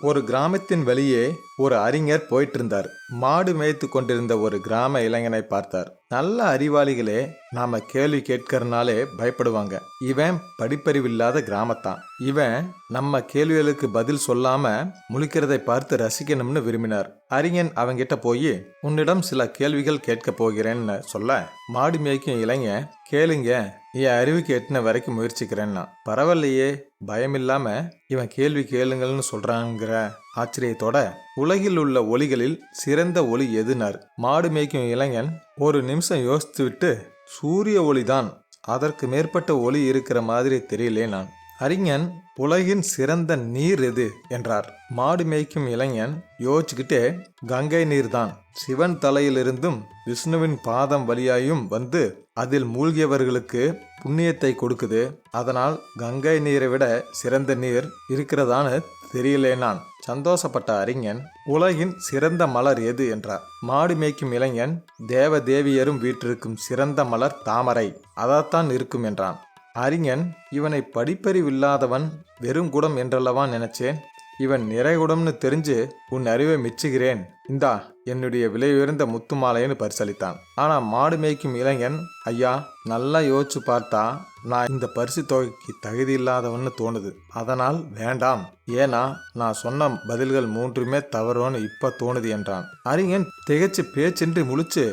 ஒரு கிராமத்தின் வெளியே ஒரு அறிஞர் போயிட்டு இருந்தார் மாடு மேய்த்து கொண்டிருந்த ஒரு கிராம இளைஞனை பார்த்தார். நல்ல அறிவாளிகளே நாம கேள்வி கேட்கறனாலே பயப்படுவாங்க. இவன் படிப்பறிவில்லாத கிராமத்தான். இவன் நம்ம கேள்விகளுக்கு பதில் சொல்லாம முழிக்கிறதை பார்த்து ரசிக்கணும்னு விரும்பினார். அறிஞன் அவங்கிட்ட போய் உன்னிடம் சில கேள்விகள் கேட்க போகிறேன்னு சொல்ல மாடு மேய்க்கும் இளைஞன் கேளுங்க என் அறிவுக்கு எட்டின வரைக்கும் முயற்சிக்கிறேன்னா பரவாயில்லையே பயமில்லாம இவன் கேள்வி கேளுங்கள்னு சொல்றாங்கிற ஆச்சரியத்தோட உலகில் உள்ள ஒளிகளில் சிறந்த ஒளி எதுனார்? மாடு மேய்க்கும் இளைஞன் ஒரு நிமிஷம் யோசித்து விட்டு சூரிய ஒளிதான் அதற்கு மேற்பட்ட ஒளி இருக்கிற மாதிரி தெரியலே நான். அறிஞன் உலகின் சிறந்த நீர் எது? என்றார். மாடு மேய்க்கும் இளைஞன் யோசிச்சுக்கிட்டே கங்கை நீர்தான். சிவன் தலையிலிருந்தும் விஷ்ணுவின் பாதம் வழியாயும் வந்து அதில் மூழ்கியவர்களுக்கு புண்ணியத்தை கொடுக்குது. அதனால் கங்கை நீரை விட சிறந்த நீர் இருக்கிறதான்னு தெரியலே நான். சந்தோஷப்பட்ட அறிஞன் உலகின் சிறந்த மலர் எது என்றார். மாடு மேய்க்கும் இளைஞன் தேவ தேவியரும் வீற்றிருக்கும் சிறந்த மலர் தாமரை அதாத்தான் இருக்கும் என்றான். அறிஞன் இவனை படிப்பறிவில்லாதவன் வெறும் குடம் என்றல்லவா நினைச்சேன்? இவன் நிறைகுடம்னு தெரிஞ்சு உன் அறிவை மிச்சுகிறேன். இந்தா என்னுடைய விலை உயர்ந்த முத்து மாலைன்னு பரிசளித்தான். ஆனால் மாடு மேய்க்கும் இளைஞன் ஐயா நல்லா யோசிச்சு பார்த்தா நான் இந்த பரிசு தொகைக்கு தகுதி இல்லாதவன்னு தோணுது. அதனால் வேண்டாம். ஏன்னா நான் சொன்ன பதில்கள் மூன்றுமே தவறுன்னு இப்போ தோணுது என்றான். அறிஞன் திகைச்சு பேச்சின்றி முழிச்சு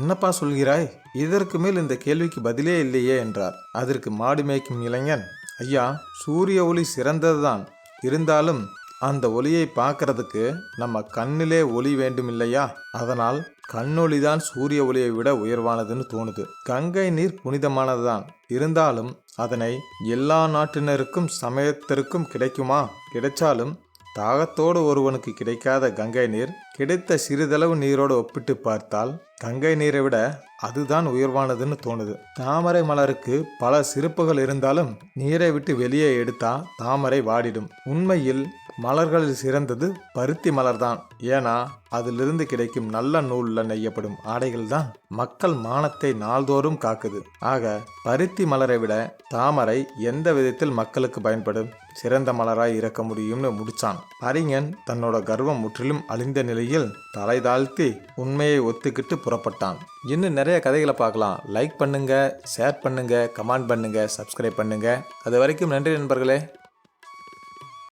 என்னப்பா சொல்கிறாய்? இதற்கு மேல் இந்த கேள்விக்கு பதிலே இல்லையே என்றார். அதற்கு மாடு மேய்க்கும் இளைஞன் ஐயா சூரிய ஒளி சிறந்ததுதான். இருந்தாலும் அந்த ஒளியை பார்க்கறதுக்கு நம்ம கண்ணிலே ஒளி வேண்டும் இல்லையா அதனால் கண்ணொளிதான் சூரிய ஒளியை விட உயர்வானதுன்னு தோணுது. கங்கை நீர் புனிதமானதுதான். இருந்தாலும் அதனை எல்லா நாட்டினருக்கும் சமயத்திற்கும் கிடைக்குமா? கிடைச்சாலும் தாகத்தோடு ஒருவனுக்கு கிடைக்காத கங்கை நீர் கிடைத்த சிறிதளவு நீரோடு ஒப்பிட்டு பார்த்தால் கங்கை நீரை விட அதுதான் உயர்வானதுன்னு தோணுது. தாமரை மலருக்கு பல சிறப்புகள் இருந்தாலும் நீரை விட்டு வெளியே எடுத்தா தாமரை வாடிடும். உண்மையில் மலர்களில் சிறந்தது பருத்தி மலர் தான் ஏன்னா அதிலிருந்து கிடைக்கும் நல்ல நூலில் நெய்யப்படும் ஆடைகள் தான் மக்கள் மானத்தை நாள்தோறும் காக்குது. ஆக பருத்தி மலரை விட தாமரை எந்த விதத்தில் மக்களுக்கு பயன்படும்? சிறந்த மலராய் இருக்க முடியும்னு முடிச்சான். அறிஞன் தன்னோட கர்வம் முற்றிலும் அழிந்த நிலையில் தலை தாழ்த்தி உண்மையை ஒத்துக்கிட்டு புறப்பட்டான். இன்னும் நிறைய கதைகளை பார்க்கலாம். லைக் பண்ணுங்க ஷேர் பண்ணுங்க கமெண்ட் பண்ணுங்க சப்ஸ்கிரைப் பண்ணுங்க. அது வரைக்கும் நன்றி நண்பர்களே.